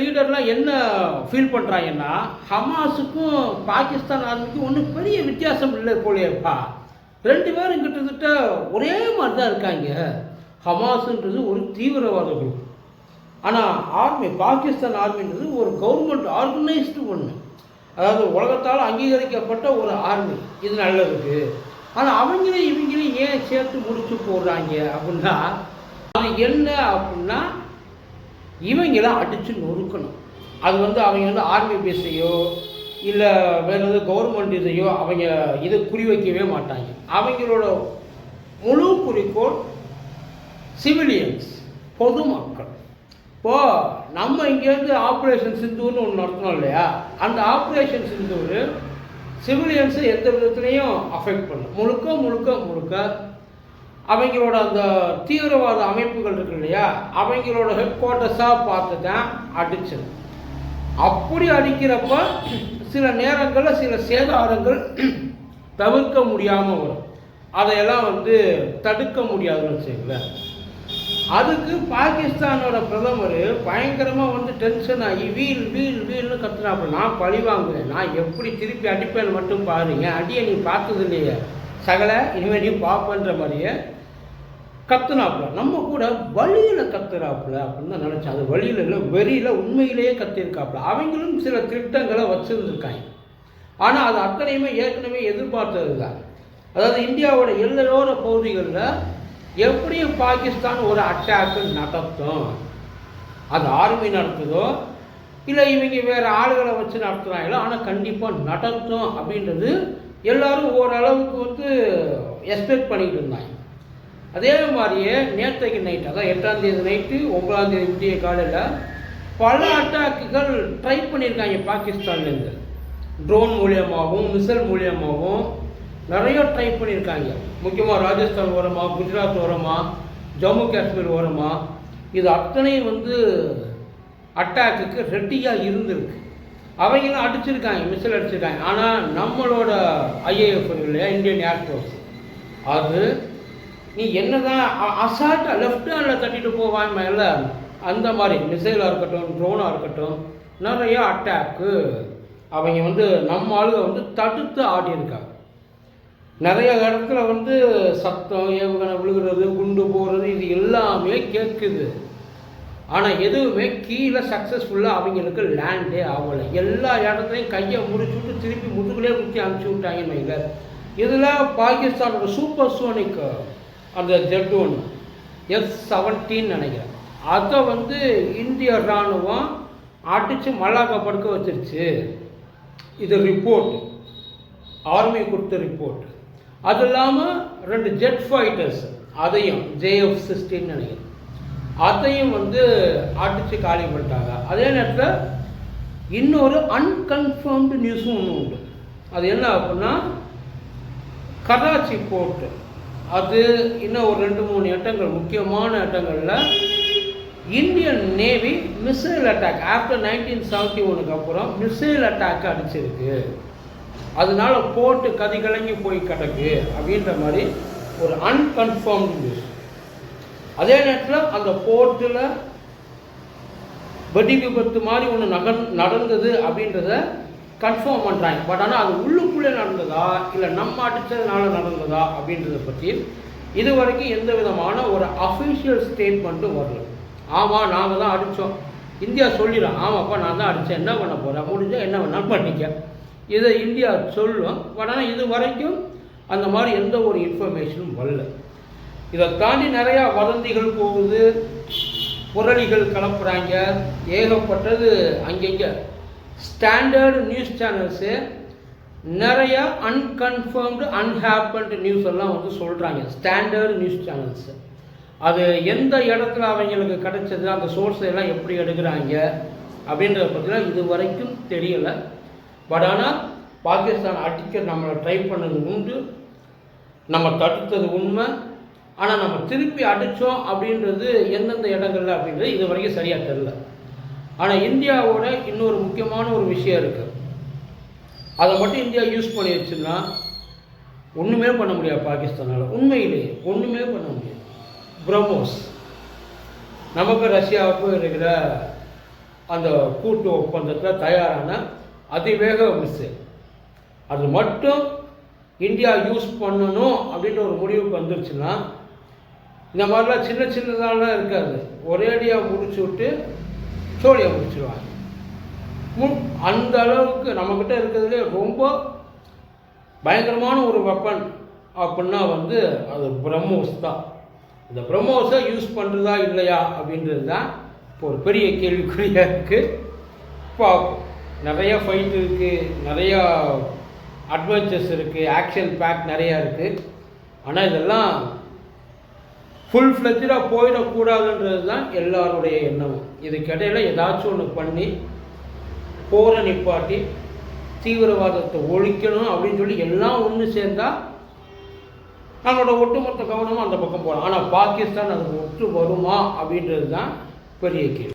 லீடர்லாம் என்ன ஃபீல் பண்ணுறாங்கன்னா ஹமாஸுக்கும் பாகிஸ்தான் ஆர்மிக்கும் ஒன்றும் பெரிய வித்தியாசம் இல்லை போலேப்பா ரெண்டு பேரும் கிட்டத்தட்ட ஒரே மாதிரி தான் இருக்காங்க. ஹமாஸுன்றது ஒரு தீவிரவாத குரூப் ஆனால் ஆர்மி பாகிஸ்தான் ஆர்மின்றது ஒரு கவர்மெண்ட் ஆர்கனைஸ்டு ஒன்று அதாவது உலகத்தால் அங்கீகரிக்கப்பட்ட ஒரு ஆர்மி. இது நல்லதுக்கு. ஆனால் அவங்களே இவங்களையும் ஏன் சேர்த்து முடிச்சு போடுறாங்க அப்படின்னா அது என்ன அப்படின்னா இவங்கள அடித்து நொறுக்கணும். அது வந்து அவங்க வந்து ஆர்மி பேஸையோ இல்லை வேறு எதாவது கவர்மெண்ட் இதையோ அவங்க இதை குறிவைக்கவே மாட்டாங்க. அவங்களோட முழு குறிக்கோள் சிவிலியன்ஸ் பொதுமக்கள். இப்போ நம்ம இங்கேருந்து ஆப்ரேஷன் சிந்தூர்னு ஒன்று நடத்தினோம் இல்லையா? அந்த ஆப்ரேஷன் சிந்தூர் சிவிலியன்ஸை எந்த விதத்துலையும் அஃபெக்ட் பண்ணும் முழுக்க முழுக்க முழுக்க அவங்களோட அந்த தீவிரவாத அமைப்புகள் இருக்கு இல்லையா? அவங்களோட ஹெட் குவார்ட்டர்ஸாக பார்த்து தான் அடிச்சது. அப்படி அடிக்கிறப்ப சில நேரங்களில் சில சேதாரங்கள் தவிர்க்க முடியாமல் வரும். அதையெல்லாம் வந்து தடுக்க முடியாதுன்னு வச்சுக்கல அதுக்கு பாகிஸ்தானோட பிரதமர் பயங்கரமாக வந்து டென்ஷன் ஆகி வீல் வீல் வீல்னு கத்துனாப்புல நான் பழி வாங்குறேன் நான் எப்படி திருப்பி அடிப்பேன்னு மட்டும் பாருங்க. அடியை நீ பார்த்தது இல்லையே சகல இனிமேல் நீ பார்ப்பன்ற மாதிரியே கத்துனாப்புல. நம்ம கூட வழியில் கத்துறாப்புல அப்படின்னு தான் நினச்சேன். அது வழியில் இல்லை வெறியில் உண்மையிலேயே கத்திருக்காப்புல. அவங்களும் சில திட்டங்களை வச்சுருந்துருக்காங்க. ஆனால் அது அத்தனையுமே ஏற்கனவே எதிர்பார்த்தது தான் அதாவது இந்தியாவோட எல்லையோர பகுதிகளில் எப்படியும் பாகிஸ்தான் ஒரு அட்டாக்கு நடத்தும். அது ஆர்மி நடத்துதோ இல்லை இவங்க வேறு ஆளுகளை வச்சு நடத்துகிறாங்களோ ஆனால் கண்டிப்பாக நடத்தும் அப்படின்றது எல்லாரும் ஓரளவுக்கு வந்து எக்ஸ்பெக்ட் பண்ணிக்கிட்டு இருந்தாங்க. அதே மாதிரியே நேற்றைக்கு நைட் அதான் எட்டாம் தேதி நைட்டு ஒன்பதாம் தேதி விடிய காலையில் பல அட்டாக்குகள் ட்ரை பண்ணியிருக்காங்க பாகிஸ்தான்லேருந்து. ட்ரோன் மூலியமாகவும் மிசைல் மூலியமாகவும் நிறைய ட்ரை பண்ணியிருக்காங்க. முக்கியமாக ராஜஸ்தான் ஓரமாக குஜராத் ஓரமாக ஜம்மு காஷ்மீர் ஓரமாக இது அத்தனையும் வந்து அட்டாக்குக்கு ரெட்டியாக இருந்திருக்கு. அவங்களும் அடிச்சிருக்காங்க மிசைல் அடிச்சிருக்காங்க. ஆனால் நம்மளோட ஐஏஎஃப் இல்லையா இந்தியன் ஏர்ஃபோர்ஸ் அது நீ என்னதான் அசால்ட்டாக லெஃப்ட் ஹேண்டில் தட்டிட்டு போவான் இல்லை அந்த மாதிரி மிசைலாக இருக்கட்டும் ட்ரோனாக இருக்கட்டும் நிறைய அட்டாக்கு அவங்க வந்து நம்ம ஆளுக வந்து தடுத்து ஆடியிருக்காங்க. நிறைய இடத்துல வந்து சத்தம் ஏவுகணை விழுகிறது குண்டு போகிறது இது எல்லாமே கேட்குது. ஆனால் எதுவுமே கீழே சக்ஸஸ்ஃபுல்லாக அவங்களுக்கு லேண்டே ஆகலை. எல்லா இடத்துலையும் கையை முடிச்சு விட்டு திருப்பி முதுகுலேயே குத்தி அனுப்பிச்சி விட்டாங்கன்னு வைங்க இதில் பாகிஸ்தானோட சூப்பர் சோனிக் அந்த ஜெட் ஒன் எஸ் செவன்டீன் நினைக்கிறேன். அதை வந்து இந்திய இராணுவம் அடித்து மல்லாக்கா படுக்க வச்சிருச்சு. இது ரிப்போர்ட் ஆர்மி கொடுத்த ரிப்போர்ட் அது இல்லாமல் ரெண்டு ஜெட் ஃபைட்டர்ஸ் அதையும் ஜேஎஃப் சிக்ஸ்டின்னு நினைக்கிறேன். அதையும் வந்து அடித்து காலி பண்ணிட்டாங்க. அதே நேரத்தில் இன்னொரு அன்கன்ஃபார்ம்டு நியூஸும் ஒன்று உண்டு. அது என்ன அப்படின்னா கராச்சி போர்ட்டு. அது இன்னும் ஒரு ரெண்டு மூணு இடங்கள் முக்கியமான இடங்களில் Indian navy missile attack after nineteen seventy ஒனுக்கு அப்புறம் மிசைல் அட்டாக் அடிச்சிருக்கு. அதனால போட்டு கதி கலங்கி போய் கிடக்கு அப்படின்ற மாதிரி ஒரு அன்கன்ஃபார்ம்டு நியூஸ் அதே நேரத்தில் அந்த போர்ட்டில் வெடி விபத்து மாதிரி ஒன்று நகன் நடந்தது அப்படின்றத கன்ஃபார்ம் பண்ணுறாங்க பட் ஆனால் அது உள்ளுக்குள்ளே நடந்ததா? இல்லை நம்ம அடித்ததுனால நடந்ததா? அப்படின்றத பற்றி இது வரைக்கும் எந்த விதமான ஒரு அஃபிஷியல் ஸ்டேட்மெண்ட்டும் வரல. ஆமாம் நாங்கள் தான் அடித்தோம் இந்தியா சொல்லிடும். ஆமாப்பா நான் தான் அடித்தேன் என்ன பண்ண போகிறேன் முடிஞ்சால் என்ன வேணாலும் பண்ணிக்க. இதை இந்தியா சொல்லும். பட் ஆனால் இது வரைக்கும் அந்த மாதிரி எந்த ஒரு இன்ஃபர்மேஷனும் வரல. இதை தாண்டி நிறையா வதந்திகள் போகுது. புரளிகள் கலப்புறாங்க. ஏகப்பட்டது அங்கங்கே. ஸ்டாண்டர்டு நியூஸ் சேனல்ஸு நிறைய அன்கன்ஃபர்ம்டு அன்ஹேப்பன்டு நியூஸ் எல்லாம் வந்து சொல்கிறாங்க ஸ்டாண்டர்டு நியூஸ் சேனல்ஸு அது எந்த இடத்துல அவங்களுக்கு கிடைச்சது அந்த சோர்ஸ் எல்லாம் எப்படி எடுக்கிறாங்க அப்படின்றத பற்றிலாம் இது வரைக்கும் தெரியலை. பட் ஆனால் பாகிஸ்தான் அடிக்க நம்மளை ட்ரை பண்ணது உண்டு. நம்ம தடுத்தது உண்மை. ஆனால் நம்ம திருப்பி அடித்தோம் அப்படின்றது எந்தெந்த இடங்கள்ல அப்படின்றது இது வரைக்கும் சரியாக தெரில ஆனால் இந்தியாவோட இன்னொரு முக்கியமான ஒரு விஷயம் இருக்குது அதை மட்டும் இந்தியா யூஸ் பண்ணி வச்சுன்னா ஒன்றுமே பண்ண முடியாது பாகிஸ்தானால். உண்மையிலேயே ஒன்றுமே பண்ண முடியாது. பிரம்மோஸ். நமக்கு ரஷ்யாவுக்கும் இருக்கிற அந்த கூட்டு ஒப்பந்தத்தில் தயாரான அதிவேக மிஸ்ஸு அது மட்டும் இந்தியா யூஸ் பண்ணணும் அப்படின்ற ஒரு முடிவுக்கு வந்துருச்சுன்னா இந்த மாதிரிலாம் சின்ன சின்னதாலாம் இருக்காது. ஒரேடியாக முடிச்சு விட்டு சோழியை முடிச்சிடுவாங்க முன் அந்த அளவுக்கு நம்மக்கிட்ட இருக்கிறதுலே ரொம்ப பயங்கரமான ஒரு வெப்பன் அப்படின்னா வந்து அது பிரம்மோஸ் தான். இந்த பிரம்மோஸை யூஸ் பண்ணுறதா இல்லையா அப்படின்றது தான் இப்போ ஒரு பெரிய கேள்விக்குறியாக இருக்குது பார்ப்போம். நிறைய ஃபைட் இருக்குது நிறையா அட்வென்ச்சர்ஸ் இருக்குது ஆக்ஷன் பேக் நிறையா இருக்குது ஆனால் இதெல்லாம் ஃபுல் ஃப்ளெஜாக போயிடக்கூடாதுன்றது தான் எல்லாருடைய எண்ணமும். இதுக்கிடையில் ஏதாச்சும் ஒன்று பண்ணி போரை நிப்பாட்டி தீவிரவாதத்தை ஒழிக்கணும் அப்படின்னு சொல்லி எல்லாம் ஒன்று சேர்ந்தால் நம்மளோட ஒட்டுமொத்த கவனமும் அந்த பக்கம் போகலாம் ஆனால் பாகிஸ்தான் அதுக்கு ஒற்று வருமா அப்படின்றது தான் பெரிய கேள்வி.